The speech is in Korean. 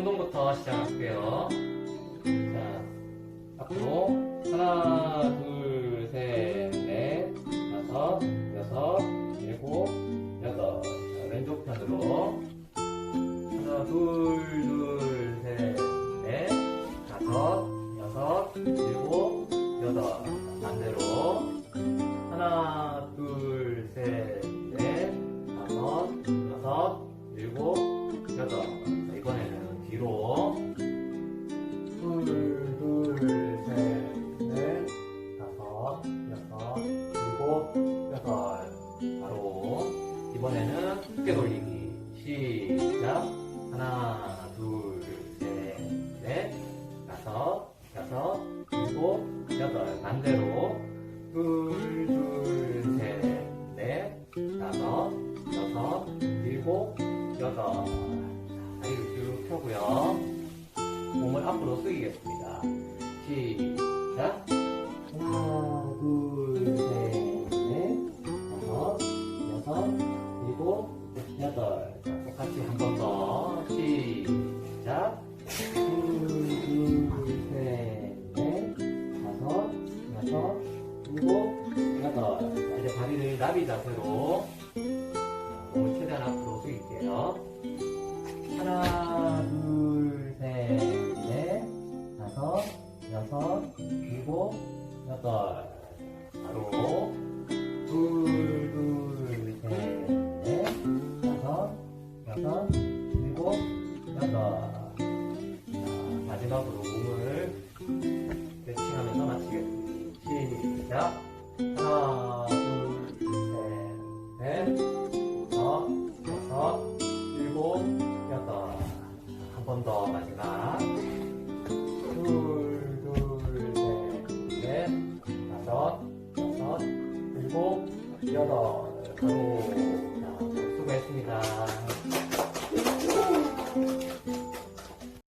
운동부터 시작할게요. 자, 앞으로 하나, 둘, 셋, 넷, 다섯, 여섯, 일곱, 여덟. 자, 왼쪽 편으로 하나, 둘, 둘, 셋, 넷, 다섯, 여섯, 일곱, 여덟. 자, 반대로 하나, 둘, 셋, 넷, 다섯, 여섯, 일곱, 여덟. 자, 이번에는 여덟. 바로. 이번에는 어깨 돌리기. 시작. 하나, 둘, 셋, 넷, 다섯, 여섯, 일곱, 여덟. 반대로. 둘, 둘, 셋, 넷, 다섯, 여섯, 일곱, 여덟. 자, 다리를 쭉 펴고요. 몸을 앞으로 숙이겠습니다. 시작. 같이 한 번 더. 시작. 둘, 둘, 셋, 넷, 다섯, 여섯, 일곱, 여덟. 자, 이제 다리를 나비 자세로 몸을 최대한 앞으로 숙일게요. 하나, 둘, 셋, 넷, 다섯, 여섯, 일곱, 여덟. 바로 여섯, 일곱, 여덟. 자, 마지막으로 몸을 스트레칭하면서 마치겠습니다. 시작. 하나, 둘, 셋, 넷, 다섯, 여섯, 일곱, 여덟. 한 번 더 마지막. 다섯, 여덟. 바로. 자, 수고했습니다.